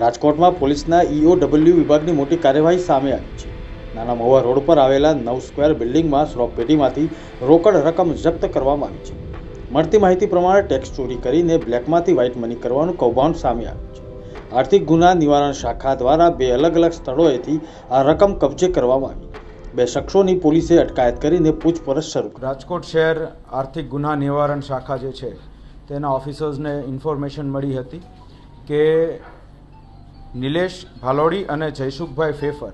રાજકોટમાં પોલીસના ઈઓડબલ્યુ વિભાગની મોટી કાર્યવાહી સામે આવી છે. નાના મહુવા રોડ પર આવેલા નવ સ્ક્વેર બિલ્ડિંગમાં સ્રોક પેટીમાંથી રોકડ રકમ જપ્ત કરવામાં આવી છે. મળતી માહિતી પ્રમાણે ટેક્સ ચોરી કરીને બ્લેકમાંથી વ્હાઇટ મની કરવાનું કૌભાંડ સામે આવ્યું છે. આર્થિક ગુના નિવારણ શાખા દ્વારા બે અલગ અલગ સ્થળોએથી આ રકમ કબજે કરવામાં આવી. બે શખ્સોની પોલીસે અટકાયત કરીને પૂછપરછ શરૂ રાજકોટ શહેર આર્થિક ગુના નિવારણ શાખા જે છે, તેના ઓફિસર્સને ઇન્ફોર્મેશન મળી હતી કે નિલેશ ભાલોડી અને જયસુખભાઈ ફેફર.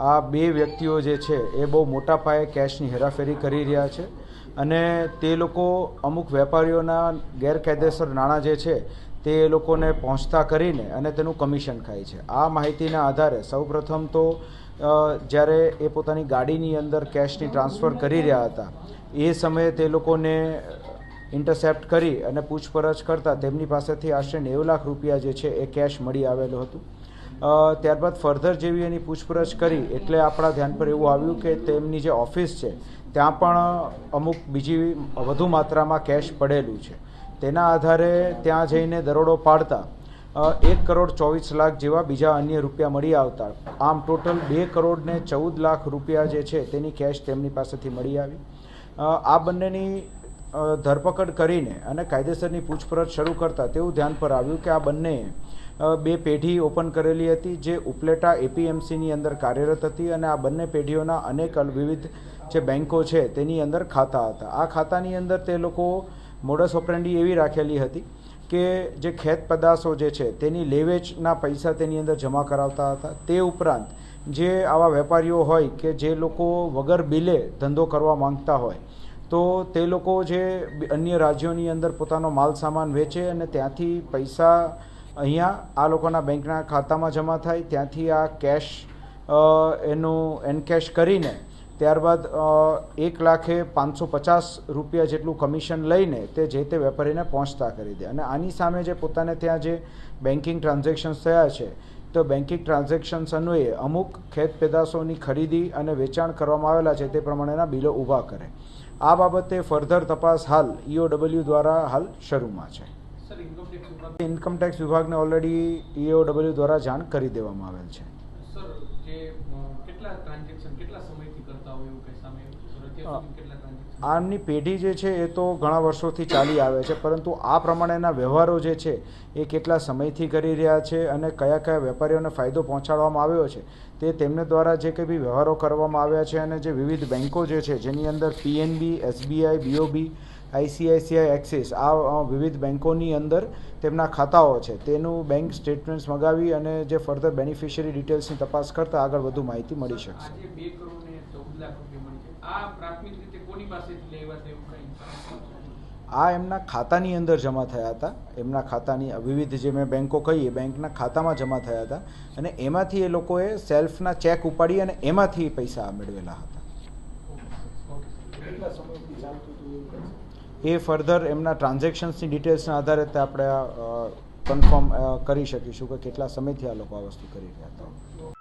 આ બે વ્યક્તિઓ જે છે, એ બહુ મોટા પાયે કેશની હેરાફેરી કરી રહ્યા છે અને તે લોકો અમુક વેપારીઓના ગેરકાયદેસર નાણાં જે છે, તે એ લોકોને પહોંચતા કરીને અને તેનું કમિશન ખાય છે. આ માહિતીના આધારે સૌપ્રથમ તો જ્યારે એ પોતાની ગાડીની અંદર કેશની ટ્રાન્સફર કરી રહ્યા હતા, એ સમયે તે લોકોને ઇન્ટરસેપ્ટ કરી અને પૂછપરછ કરતાં તેમની પાસેથી આશરે નેવું લાખ રૂપિયા જે છે, એ કેશ મળી આવેલું હતું. ત્યારબાદ ફર્ધર જેવી એની પૂછપરછ કરી એટલે આપણા ધ્યાન પર એવું આવ્યું કે તેમની જે ઓફિસ છે, ત્યાં પણ અમુક બીજી વધુ માત્રામાં કેશ પડેલું છે. તેના આધારે ત્યાં જઈને દરોડો પાડતા એક કરોડ ચોવીસ લાખ જેવા બીજા અન્ય રૂપિયા મળી આવતા. આમ ટોટલ બે કરોડ ને ચૌદ લાખ રૂપિયા જે છે તેની કેશ તેમની પાસેથી મળી આવી. આ બંનેની ધરપકડ કરીને અને કાયદેસરની પૂછપરછ શરૂ કરતા તેવું ધ્યાન પર આવ્યું કે આ બંને બે પેઢી ઓપન કરેલી હતી જે ઉપલેટા એપીએમસીની અંદર કાર્યરત હતી અને આ બંને પેઢીઓના અનેક વિવિધ જે બેન્કો છે તેની અંદર ખાતા હતા. આ ખાતાની અંદર તે લોકો મોડસ ઓપરેન્ડી એવી રાખેલી હતી કે જે ખેત પદાર્થો જે છે તેની લેવેચના પૈસા તેની અંદર જમા કરાવતા હતા. તે ઉપરાંત જે આવા વેપારીઓ હોય કે જે લોકો વગર બિલે ધંધો કરવા માંગતા હોય તો તે લોકો જે અન્ય રાજ્યોની અંદર પોતાનો માલ સામાન વેચે અને ત્યાંથી પૈસા અહીંયા આ લોકોના બેંકના ખાતામાં જમા થાય, ત્યાંથી આ કેશ એનું એનકેશ કરીને ત્યારબાદ એક લાખે પાંચસો પચાસ રૂપિયા જેટલું કમિશન લઈને તે જે તે વેપારીને પહોંચતા કરી દે. અને આની સામે જે પોતાને ત્યાં જે બેન્કિંગ ટ્રાન્ઝેક્શન્સ થયા છે તો બેન્કિંગ ટ્રાન્ઝેક્શન્સ અન્વયે અમુક ખેત પેદાશોની ખરીદી અને વેચાણ કરવામાં આવેલા છે તે પ્રમાણેના બિલો ઊભા કરે. આ બાબતે ફર્ધર તપાસ હાલ ઈઓડબલ્યુ દ્વારા હાલ શરૂમાં છે. ઇન્કમટેક્સ વિભાગને ઓલરેડી ઈઓડબલ્યુ દ્વારા જાણ કરી દેવામાં આવેલ છે. સર જે કેટલા ટ્રાન્ઝેક્શન કેટલા સમયથી કરતા હોય એવું કઈ સામે આવ્યું છે? સર અત્યાર સુધી કેટલા ટ્રાન્ઝેક્શન આમની પેઢી જે છે એ તો ઘણા વર્ષોથી ચાલી આવે છે પરંતુ આ પ્રમાણેના વ્યવહારો જે છે એ કેટલા સમયથી કરી રહ્યા છે અને કયા કયા વેપારીઓને ફાયદો પહોંચાડવામાં આવ્યો છે તે તેમને દ્વારા જે કંઈ બી વ્યવહારો કરવામાં આવ્યા છે અને જે વિવિધ બેન્કો જે છે જેની અંદર PNB SBI BOB ICICI Axis આ વિવિધ બેન્કોની અંદર તેમના ખાતાઓ છે. તેનું બેંક સ્ટેટમેન્ટ્સ મગાવી અને જે ફર્ધર બેનિફિશિયરી ડિટેલ્સની તપાસ કરતાં આગળ વધુ માહિતી મળી શકશે. આ પ્રાથમિક રીતે કોની પાસેથી લેવા છે એવું કઈ આ એમના ખાતાની અંદર જમા થયા હતા. એમના ખાતાની વિવિધ જે મેં બેન્કો કહીએ એ બેંકના ખાતામાં જમા થયા હતા. અને એમાંથી એ લોકોએ સેલ્ફના ચેક ઉપાડી અને એમાંથી પૈસા મેળવેલા હતા. એ ફર્ધર એમના ટ્રાન્ઝેક્શન્સની ડિટેલ્સના આધારે તે આપણે કન્ફર્મ કરી શકીશું કે કેટલા સમયથી આ લોકો આ વસ્તુ કરી રહ્યા હતા.